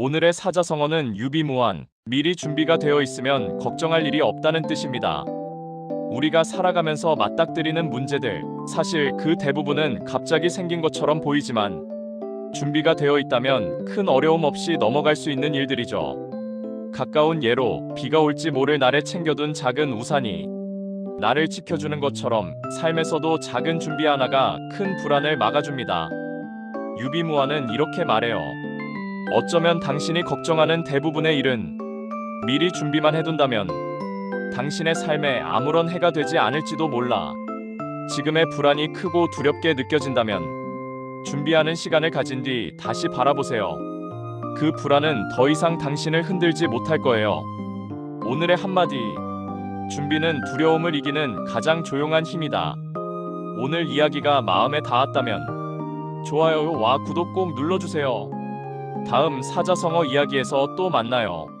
오늘의 사자성어는 유비무환. 미리 준비가 되어 있으면 걱정할 일이 없다는 뜻입니다. 우리가 살아가면서 맞닥뜨리는 문제들, 사실 그 대부분은 갑자기 생긴 것처럼 보이지만 준비가 되어 있다면 큰 어려움 없이 넘어갈 수 있는 일들이죠. 가까운 예로 비가 올지 모를 날에 챙겨둔 작은 우산이 나를 지켜주는 것처럼 삶에서도 작은 준비 하나가 큰 불안을 막아줍니다. 유비무환은 이렇게 말해요. 어쩌면 당신이 걱정하는 대부분의 일은 미리 준비만 해둔다면 당신의 삶에 아무런 해가 되지 않을지도 몰라. 지금의 불안이 크고 두렵게 느껴진다면 준비하는 시간을 가진 뒤 다시 바라보세요. 그 불안은 더 이상 당신을 흔들지 못할 거예요. 오늘의 한마디. 준비는 두려움을 이기는 가장 조용한 힘이다. 오늘 이야기가 마음에 닿았다면 좋아요와 구독 꼭 눌러주세요. 다음 사자성어 이야기에서 또 만나요.